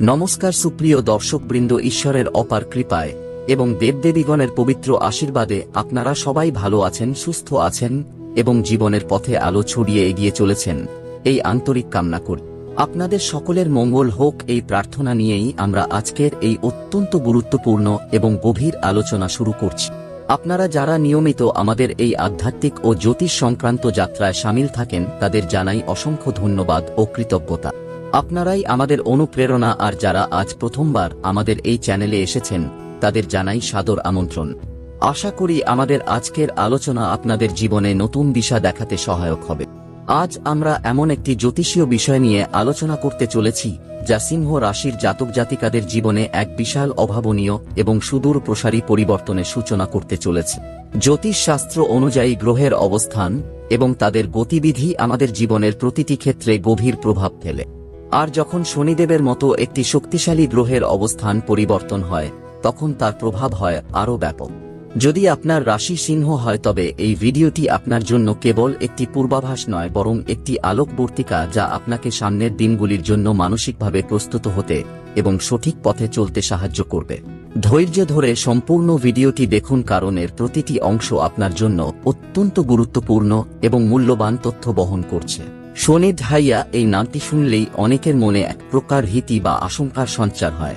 নমস্কার সুপ্রিয় দর্শকবৃন্দ, ঈশ্বরের অপার কৃপায় এবং দেবদেবীগণের পবিত্র আশীর্বাদে আপনারা সবাই ভালো আছেন, সুস্থ আছেন এবং জীবনের পথে আলো ছড়িয়ে এগিয়ে চলেছেন। এই আন্তরিক কামনা করি। আপনাদের সকলের মঙ্গল হোক এই প্রার্থনা নিয়েই আমরা আজকের এই অত্যন্ত গুরুত্বপূর্ণ এবং গভীর আলোচনা শুরু করছি। আপনারা যারা নিয়মিত আমাদের এই আধ্যাত্মিক ও জ্যোতিষ সংক্রান্ত যাত্রায় সামিল থাকেন, তাদের জানাই অসংখ্য ধন্যবাদ ও কৃতজ্ঞতা। আপনারাই আমাদের অনুপ্রেরণা আর যারা আজ প্রথমবার আমাদের এই চ্যানেলে এসেছেন, তাদের জানাই সাদর আমন্ত্রণ। আশা করি আমাদের আজকের আলোচনা আপনাদের জীবনে নতুন দিশা দেখাতে সহায়ক হবে। আজ আমরা এমন একটি জ্যোতিষীয় বিষয় নিয়ে আলোচনা করতে চলেছি, যা সিংহ রাশির জাতক জাতিকাদের জীবনে এক বিশাল অভাবনীয় এবং সুদূর প্রসারী পরিবর্তনের সূচনা করতে চলেছে। জ্যোতিষশাস্ত্র অনুযায়ী গ্রহের অবস্থান এবং তাদের গতিবিধি আমাদের জীবনের প্রতিটি ক্ষেত্রে গভীর প্রভাব ফেলে। আর যখন শনিদেবের মতো একটি শক্তিশালী গ্রহের অবস্থান পরিবর্তন হয়, তখন তার প্রভাব হয় আরও ব্যাপক। যদি আপনার রাশি সিংহ হয়, তবে এই ভিডিওটি আপনার জন্য কেবল একটি পূর্বাভাস নয়, বরং একটি আলোকবর্তিকা যা আপনাকে সামনের দিনগুলির জন্য মানসিকভাবে প্রস্তুত হতে এবং সঠিক পথে চলতে সাহায্য করবে। ধৈর্য ধরে সম্পূর্ণ ভিডিওটি দেখুন, কারণ এর প্রতিটি অংশ আপনার জন্য অত্যন্ত গুরুত্বপূর্ণ এবং মূল্যবান তথ্য বহন করছে। শনি ঢাইয়া এই নামটি শুনলেই অনেকের মনে এক প্রকার ভীতি বা আশঙ্কার সঞ্চার হয়।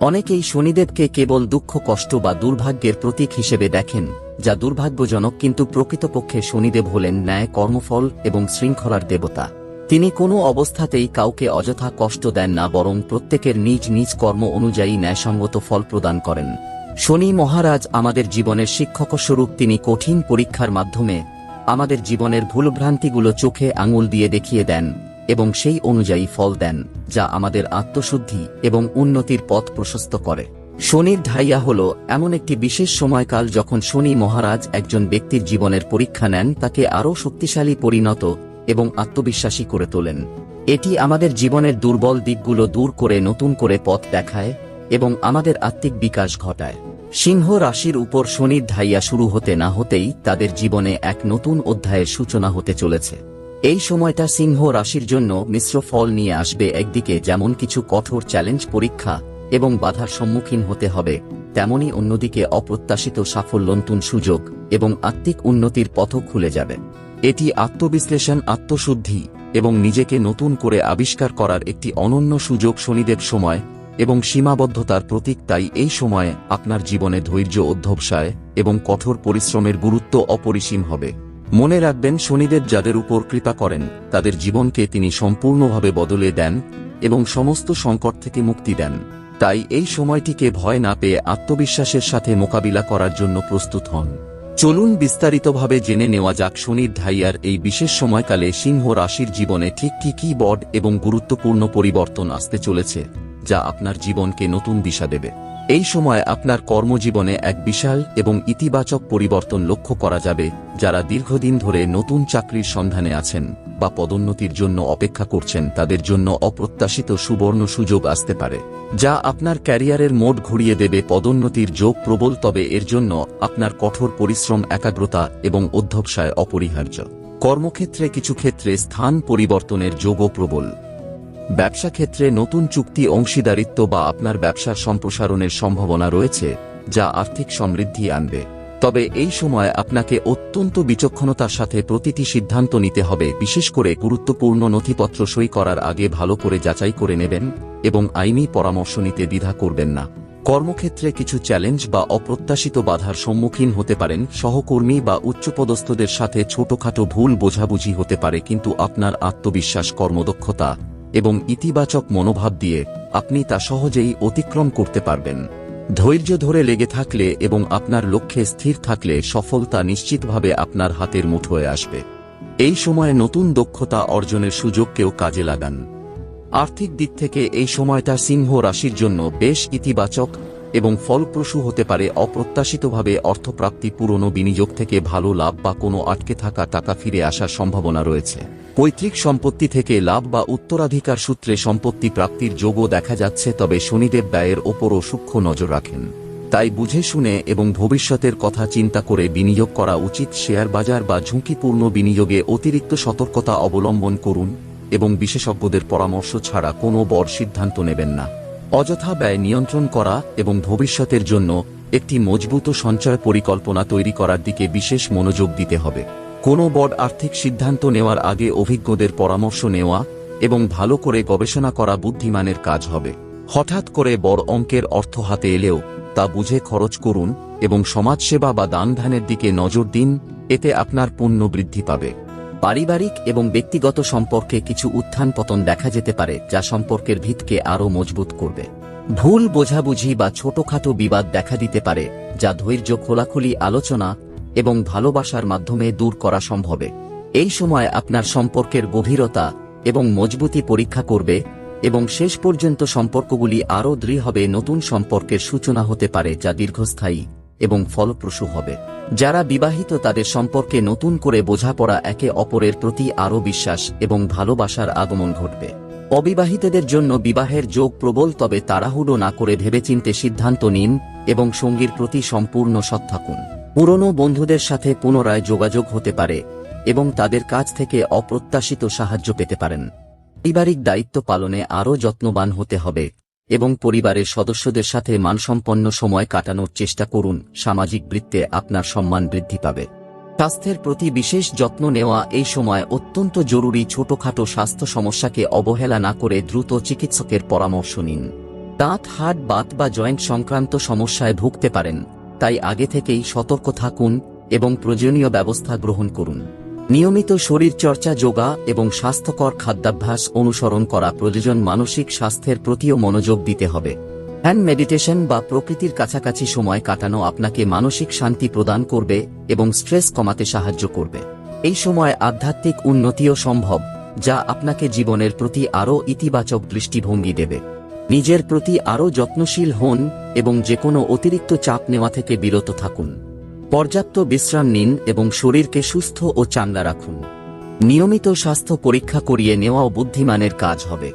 অনেকেই শনিদেবকে কেবল দুঃখ, কষ্ট বা দুর্ভাগ্যের প্রতীক হিসেবে দেখেন, যা দুর্ভাগ্যজনক কিন্তু প্রকৃতপক্ষে শনিদেব হলেন ন্যায়, কর্মফল এবং শৃঙ্খলার দেবতা। তিনি কোনো অবস্থাতেই কাউকে অযথা কষ্ট দেন না, বরং প্রত্যেকের নিজ নিজ কর্ম অনুযায়ী ন্যায়সঙ্গত ফল প্রদান করেন। শনি মহারাজ আমাদের জীবনের শিক্ষকস্বরূপ তিনি কঠিন পরীক্ষার মাধ্যমে আমাদের জীবনের ভুলভ্রান্তিগুলো চোখে আঙুল দিয়ে দেখিয়ে দেন এবং সেই অনুযায়ী ফল দেন, যা আমাদের আত্মশুদ্ধি এবং উন্নতির পথ প্রশস্ত করে। শনির ঢাইয়া হল এমন একটি বিশেষ সময়কাল যখন শনি মহারাজ একজন ব্যক্তির জীবনের পরীক্ষা নেন, তাকে আরও শক্তিশালী, পরিণত এবং আত্মবিশ্বাসী করে তোলেন। এটি আমাদের জীবনের দুর্বল দিকগুলো দূর করে নতুন করে পথ দেখায় এবং আমাদের আত্মিক বিকাশ ঘটায়। সিংহ রাশির উপর শনির ঢাইয়া শুরু হতে না হতেই তাদের জীবনে এক নতুন অধ্যায়ের সূচনা হতে চলেছে। এই সময়টা সিংহ রাশির জন্য মিশ্র ফল নিয়ে আসবে একদিকে যেমন কিছু কঠোর চ্যালেঞ্জ পরীক্ষা এবং বাধার সম্মুখীন হতে হবে, তেমনি অন্যদিকে অপ্রত্যাশিত সাফল্য নতুন সুযোগ এবং আত্মিক উন্নতির পথও খুলে যাবে। এটি আত্মবিশ্লেষণ, আত্মশুদ্ধি এবং নিজেকে নতুন করে আবিষ্কার করার একটি অনন্য সুযোগ শনিদেব সময় এবং সীমাবদ্ধতার প্রতীক তাই এই সময়ে আপনার জীবনে ধৈর্য অধ্যবসায় এবং কঠোর পরিশ্রমের গুরুত্ব অপরিসীম হবে। মনে রাখবেন, শনিদেব যাদের উপর কৃপা করেন, তাদের জীবনকে তিনি সম্পূর্ণভাবে বদলে দেন এবং সমস্ত সংকট থেকে মুক্তি দেন। তাই এই সময়টিকে ভয় না পেয়ে আত্মবিশ্বাসের সাথে মোকাবিলা করার জন্য প্রস্তুত হন। চলুন বিস্তারিতভাবে জেনে নেওয়া যাক শনির ধাইয়ার এই বিশেষ সময়কালে সিংহ রাশির জীবনে ঠিক কি বড এবং গুরুত্বপূর্ণ পরিবর্তন আসতে চলেছে। যা আপনার জীবনকে নতুন দিশা দেবে। এই সময় আপনার কর্মজীবনে এক বিশাল এবং ইতিবাচক পরিবর্তন লক্ষ্য করা যাবে, যারা দীর্ঘদিন ধরে নতুন চাকরির সন্ধানে আছেন বা পদোন্নতির জন্য অপেক্ষা করছেন, তাদের জন্য অপ্রত্যাশিত সুবর্ণ সুযোগ আসতে পারে। যা আপনার ক্যারিয়ারের মোড ঘুরিয়ে দেবে, পদোন্নতির যোগ প্রবল, তবে এর জন্য আপনার কঠোর পরিশ্রম, একাগ্রতা এবং অধ্যবসায় অপরিহার্য। কর্মক্ষেত্রে কিছু ক্ষেত্রে স্থান পরিবর্তনের যোগও প্রবল। ব্যবসা ক্ষেত্রে নতুন চুক্তি অংশীদারিত্ব বা আপনার ব্যবসার সম্প্রসারণের সম্ভাবনা রয়েছে, যা আর্থিক সমৃদ্ধি আনবে। তবে এই সময় আপনাকে অত্যন্ত বিচক্ষণতার সাথে প্রতিটি সিদ্ধান্ত নিতে হবে, বিশেষ করে গুরুত্বপূর্ণ নথিপত্র সই করার আগে ভালো করে যাচাই করে নেবেন এবং আইনি পরামর্শ নিতে দ্বিধা করবেন না। কর্মক্ষেত্রে কিছু চ্যালেঞ্জ বা অপ্রত্যাশিত বাধার সম্মুখীন হতে পারেন, সহকর্মী বা উচ্চপদস্থদের সাথে ছোটখাটো ভুল বোঝাবুঝি হতে পারে, কিন্তু আপনার আত্মবিশ্বাস, কর্মদক্ষতা এবং ইতিবাচক মনোভাব দিয়ে আপনি তা সহজেই অতিক্রম করতে পারবেন। ধৈর্য ধরে লেগে থাকলে এবং আপনার লক্ষ্যে স্থির থাকলে সফলতা নিশ্চিতভাবে আপনার হাতের মুঠোয় আসবে। এই সময়ে নতুন দক্ষতা অর্জনের সুযোগকেও কাজে লাগান। আর্থিক দিক থেকে এই সময়টা সিংহ রাশির জন্য বেশ ইতিবাচক এবং ফলপ্রসূ হতে পারে অপ্রত্যাশিতভাবে অর্থপ্রাপ্তি পুরনো বিনিয়োগ থেকে ভালো লাভ বা কোনো আটকে থাকা টাকা ফিরে আসার সম্ভাবনা রয়েছে। পৈতৃক সম্পত্তি থেকে লাভ বা উত্তরাধিকার সূত্রে সম্পত্তি প্রাপ্তির যোগও দেখা যাচ্ছে, তবে শনিদেব ব্যয়ের ওপরও সূক্ষ্ম নজর রাখেন। তাই বুঝে শুনে এবং ভবিষ্যতের কথা চিন্তা করে বিনিয়োগ করা উচিত, শেয়ার বাজার বা ঝুঁকিপূর্ণ বিনিয়োগে অতিরিক্ত সতর্কতা অবলম্বন করুন এবং বিশেষজ্ঞদের পরামর্শ ছাড়া কোনো বড় সিদ্ধান্ত নেবেন না। অযথা ব্যয় নিয়ন্ত্রণ করা এবং ভবিষ্যতের জন্য একটি মজবুত সঞ্চয় পরিকল্পনা তৈরি করার দিকে বিশেষ মনোযোগ দিতে হবে। কোনো বড় আর্থিক সিদ্ধান্ত নেওয়ার আগে অভিজ্ঞদের পরামর্শ নেওয়া এবং ভালো করে গবেষণা করা বুদ্ধিমানের কাজ হবে। হঠাৎ করে বড় অঙ্কের অর্থ হাতে এলেও তা বুঝে খরচ করুন এবং সমাজসেবা বা দান ধ্যানের দিকে নজর দিন, এতে আপনার পুণ্য বৃদ্ধি পাবে। পারিবারিক এবং ব্যক্তিগত সম্পর্কে কিছু উত্থান পতন দেখা যেতে পারে, যা সম্পর্কের ভিতকে আরও মজবুত করবে। ভুল বোঝাবুঝি বা ছোটখাটো বিবাদ দেখা দিতে পারে, যা ধৈর্য খোলাখুলি আলোচনা এবং ভালোবাসার মাধ্যমে দূর করা সম্ভবে এই সময় আপনার সম্পর্কের গভীরতা এবং মজবুতি পরীক্ষা করবে এবং শেষ পর্যন্ত সম্পর্কগুলি আরও দৃঢ় হবে নতুন সম্পর্কের সূচনা হতে পারে, যা দীর্ঘস্থায়ী। এবং ফলপ্রসূ হবে। যারা বিবাহিত তাদের সম্পর্কে নতুন করে বোঝাপড়া একে অপরের প্রতি আরও বিশ্বাস এবং ভালোবাসার আগমন ঘটবে। অবিবাহিতদের জন্য বিবাহের যোগ প্রবল, তবে তাড়াহুড়ো না করে ভেবেচিন্তে সিদ্ধান্ত নিন এবং সঙ্গীর প্রতি সম্পূর্ণ সৎ থাকুন। পুরনো বন্ধুদের সাথে পুনরায় যোগাযোগ হতে পারে এবং তাদের কাছ থেকে অপ্রত্যাশিত সাহায্য পেতে পারেন। পারিবারিক দায়িত্ব পালনে আরও যত্নবান হতে হবে। এবং পরিবারের সদস্যদের সাথে মানসম্পন্ন সময় কাটানোর চেষ্টা করুন, সামাজিক বৃত্তে আপনার সম্মান বৃদ্ধি পাবে। স্বাস্থ্যের প্রতি বিশেষ যত্ন নেওয়া এই সময় অত্যন্ত জরুরি ছোটখাটো স্বাস্থ্য সমস্যাকে অবহেলা না করে দ্রুত চিকিৎসকের পরামর্শ নিন। দাঁত হাট বাত বা জয়েন্ট সংক্রান্ত সমস্যায় ভুগতে পারেন, তাই আগে থেকেই সতর্ক থাকুন এবং প্রয়োজনীয় ব্যবস্থা গ্রহণ করুন। নিয়মিত শরীরচর্চা, যোগা এবং স্বাস্থ্যকর খাদ্যাভ্যাস অনুসরণ করা প্রয়োজন মানসিক স্বাস্থ্যের প্রতিও মনোযোগ দিতে হবে। হ্যান্ড মেডিটেশন বা প্রকৃতির কাছাকাছি সময় কাটানো আপনাকে মানসিক শান্তি প্রদান করবে এবং স্ট্রেস কমাতে সাহায্য করবে। এই সময় আধ্যাত্মিক উন্নতিও সম্ভব, যা আপনাকে জীবনের প্রতি আরও ইতিবাচক দৃষ্টিভঙ্গি দেবে। নিজের প্রতি আরও যত্নশীল হন এবং যে কোনো অতিরিক্ত চাপ নেওয়া থেকে বিরত থাকুন। পর্যাপ্ত বিশ্রাম নিন এবং শরীরকে সুস্থ ও চাঙ্গা রাখুন। নিয়মিত স্বাস্থ্য পরীক্ষা করিয়ে নেওয়াও বুদ্ধিমানের কাজ হবে।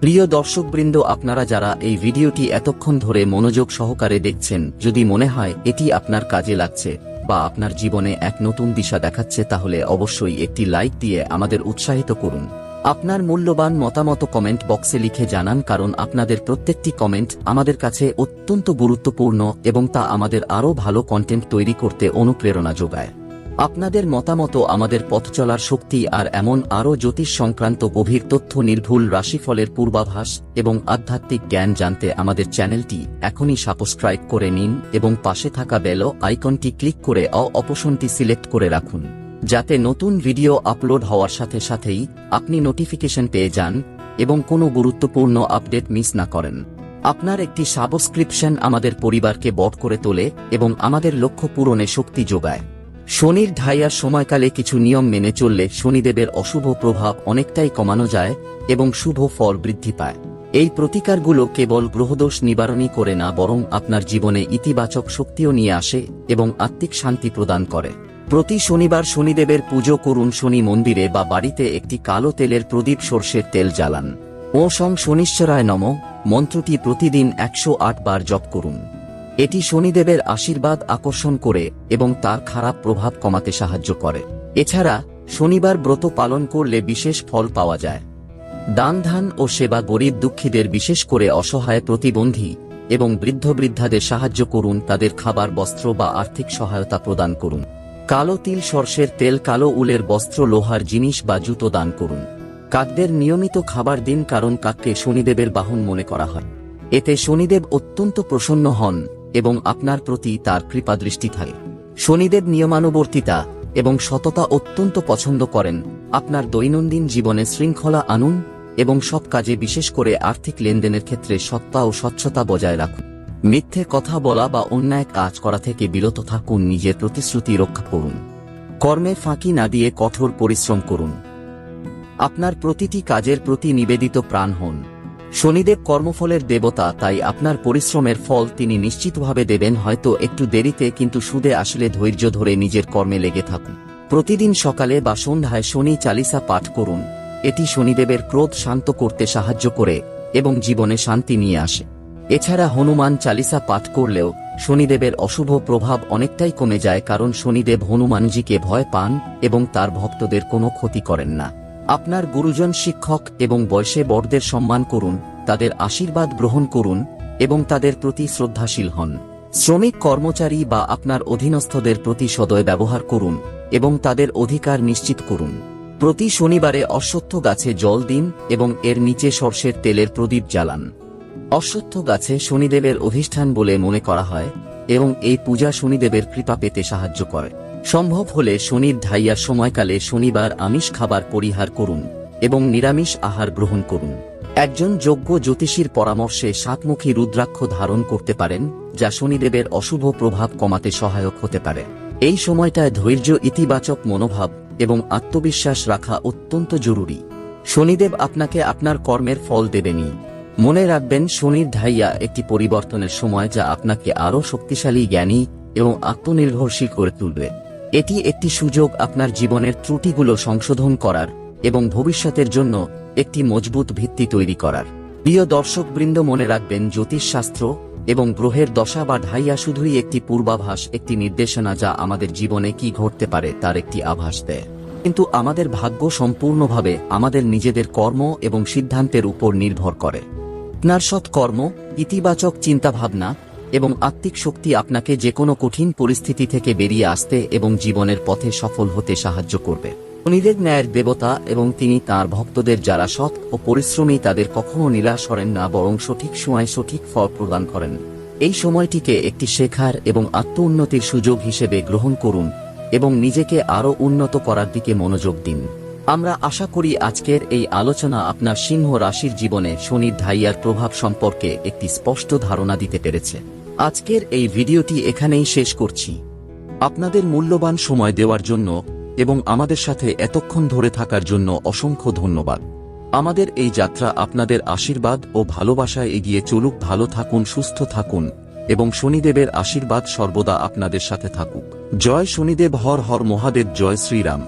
প্রিয় দর্শকবৃন্দ, আপনারা যারা এই ভিডিওটি এতক্ষণ ধরে মনোযোগ সহকারে দেখছেন, যদি মনে হয় এটি আপনার কাজে লাগছে বা আপনার জীবনে এক নতুন দিশা দেখাচ্ছে, তাহলে অবশ্যই একটি লাইক দিয়ে আমাদের উৎসাহিত করুন। আপনার মূল্যবান মতামত কমেন্ট বক্সে লিখে জানান কারণ আপনাদের প্রত্যেকটি কমেন্ট আমাদের কাছে অত্যন্ত গুরুত্বপূর্ণ এবং তা আমাদের আরও ভালো কন্টেন্ট তৈরি করতে অনুপ্রেরণা যোগায়। আপনাদের মতামত আমাদের পথ চলার শক্তি আর এমন আরও জ্যোতিষ সংক্রান্ত গভীর তথ্য নির্ভুল রাশিফলের পূর্বাভাস এবং আধ্যাত্মিক জ্ঞান জানতে আমাদের চ্যানেলটি এখনই সাবস্ক্রাইব করে নিন এবং পাশে থাকা বেল আইকনটি ক্লিক করে অপশনটি সিলেক্ট করে রাখুন। যাতে নতুন ভিডিও আপলোড হওয়ার সাথে সাথেই আপনি নোটিফিকেশন পেয়ে যান এবং কোনো গুরুত্বপূর্ণ আপডেট মিস না করেন। আপনার একটি সাবস্ক্রিপশন আমাদের পরিবারকে বট করে তোলে এবং আমাদের লক্ষ্য পূরণে শক্তি যোগায়। শনির ঢাইয়ার সময়কালে কিছু নিয়ম মেনে চললে শনিদেবের অশুভ প্রভাব অনেকটাই কমানো যায় এবং শুভ ফল বৃদ্ধি পায়। এই প্রতিকারগুলো কেবল গ্রহদোষ নিবারণই করে না, বরং আপনার জীবনে ইতিবাচক শক্তিও নিয়ে আসে এবং আত্মিক শান্তি প্রদান করে। প্রতি শনিবার শনিদেবের পুজো করুন শনি মন্দিরে বা বাড়িতে একটি কালো তেলের প্রদীপ সর্ষের তেল জ্বালান। ও সং শনিশ্বরায় নম, মন্ত্রটি প্রতিদিন একশো আট বার জপ করুন। এটি শনিদেবের আশীর্বাদ আকর্ষণ করে এবং তার খারাপ প্রভাব কমাতে সাহায্য করে। এছাড়া, শনিবার ব্রত পালন করলে বিশেষ ফল পাওয়া যায়। দান ধান ও সেবা গরিব দুঃখীদের বিশেষ করে অসহায় প্রতিবন্ধী এবং বৃদ্ধ বৃদ্ধাদের সাহায্য করুন তাদের খাবার, বস্ত্র বা আর্থিক সহায়তা প্রদান করুন। কালো তিল সর্ষের তেল, কালো উলের বস্ত্র, লোহার জিনিস বা জুতো দান করুন। কাকদের নিয়মিত খাবার দিন কারণ কাককে শনিদেবের বাহন মনে করা হয়। এতে শনিদেব অত্যন্ত প্রসন্ন হন এবং আপনার প্রতি তার কৃপাদৃষ্টি থাকে। শনিদেব নিয়মানুবর্তিতা এবং সততা অত্যন্ত পছন্দ করেন। আপনার দৈনন্দিন জীবনে শৃঙ্খলা আনুন এবং সব কাজে বিশেষ করে আর্থিক লেনদেনের ক্ষেত্রে সত্তা ও স্বচ্ছতা বজায় রাখুন। মিথ্যে কথা বলা বা অন্যায় কাজ করা থেকে বিরত থাকুন, নিজের প্রতিশ্রুতি রক্ষা করুন। কর্মে ফাঁকি না দিয়ে কঠোর পরিশ্রম করুন। আপনার প্রতিটি কাজের প্রতি নিবেদিত প্রাণ হন। শনিদেব কর্মফলের দেবতা, তাই আপনার পরিশ্রমের ফল তিনি নিশ্চিতভাবে দেবেন, হয়তো একটু দেরিতে, কিন্তু সুদে আসলে ধৈর্য ধরে নিজের কর্মে লেগে থাকুন। প্রতিদিন সকালে বা সন্ধ্যায় শনি চালিসা পাঠ করুন। এটি শনিদেবের ক্রোধ শান্ত করতে সাহায্য করে এবং জীবনে শান্তি নিয়ে আসে। এছাড়া হনুমান চালিসা পাঠ করলেও শনিদেবের অশুভ প্রভাব অনেকটাই কমে যায় কারণ শনিদেব হনুমানজিকে ভয় পান এবং তার ভক্তদের কোনো ক্ষতি করেন না। আপনার গুরুজন শিক্ষক এবং বয়সে বড়দের সম্মান করুন, তাদের আশীর্বাদ গ্রহণ করুন এবং তাদের প্রতি শ্রদ্ধাশীল হন। শ্রমিক কর্মচারী বা আপনার অধীনস্থদের প্রতি সদয় ব্যবহার করুন এবং তাদের অধিকার নিশ্চিত করুন। প্রতি শনিবারে অশ্বত্থ গাছে জল দিন এবং এর নিচে সর্ষের তেলের প্রদীপ জ্বালান। অশ্বত্থ গাছে শনিদেবের অধিষ্ঠান বলে মনে করা হয়, এবং এই পূজা শনিদেবের কৃপা পেতে সাহায্য করে। সম্ভব হলে শনির ঢাইয়ার সময়কালে শনিবার আমিষ খাবার পরিহার করুন, এবং নিরামিষ আহার গ্রহণ করুন। একজন যোগ্য জ্যোতিষীর পরামর্শে সাতমুখী রুদ্রাক্ষ ধারণ করতে পারেন, যা শনিদেবের অশুভ প্রভাব কমাতে সহায়ক হতে পারে। এই সময়টায় ধৈর্য, ইতিবাচক মনোভাব এবং আত্মবিশ্বাস রাখা অত্যন্ত জরুরি। শনিদেব আপনাকে আপনার কর্মের ফল দেবেনি মনে রাখবেন শনির ঢাইয়া একটি পরিবর্তনের সময় যা আপনাকে আরও শক্তিশালী, জ্ঞানী এবং আত্মনির্ভরশীল করে তুলবে। এটি একটি সুযোগ আপনার জীবনের ত্রুটিগুলো সংশোধন করার এবং ভবিষ্যতের জন্য একটি মজবুত ভিত্তি তৈরি করার। প্রিয় দর্শকবৃন্দ, মনে রাখবেন, জ্যোতিষশাস্ত্র এবং গ্রহের দশা বা ঢাইয়া শুধুই একটি পূর্বাভাস, একটি নির্দেশনা যা আমাদের জীবনে কি ঘটতে পারে তার একটি আভাস দেয়। কিন্তু আমাদের ভাগ্য সম্পূর্ণভাবে আমাদের নিজেদের কর্ম এবং সিদ্ধান্তের উপর নির্ভর করে। আপনার সৎ কর্ম, ইতিবাচক চিন্তাভাবনা এবং আত্মিক শক্তি আপনাকে যে কোনো কঠিন পরিস্থিতি থেকে বেরিয়ে আসতে এবং জীবনের পথে সফল হতে সাহায্য করবে। শনিদেব ন্যায়ের দেবতা এবং তিনি তার ভক্তদের যারা সৎ ও পরিশ্রমী তাদের কখনও নিরাশ করেন না, বরং সঠিক সময় সঠিক ফল প্রদান করেন। এই সময়টিকে একটি শেখার এবং আত্ম উন্নতির সুযোগ হিসেবে গ্রহণ করুন এবং নিজেকে আরও উন্নত করার দিকে মনোযোগ দিন। আমরা আশা করি আজকের এই আলোচনা আপনার সিংহ রাশির জীবনে শনির ধাইয়ার প্রভাব সম্পর্কে একটি স্পষ্ট ধারণা দিতে পেরেছে। আজকের এই ভিডিওটি এখানেই শেষ করছি। আপনাদের মূল্যবান সময় দেওয়ার জন্য এবং আমাদের সাথে এতক্ষণ ধরে থাকার জন্য অসংখ্য ধন্যবাদ। আমাদের এই যাত্রা আপনাদের আশীর্বাদ ও ভালোবাসায় এগিয়ে চলুক, ভালো থাকুন, সুস্থ থাকুন এবং শনিদেবের আশীর্বাদ সর্বদা আপনাদের সাথে থাকুক। জয় শনিদেব, হর হর মহাদেব, জয় শ্রীরাম।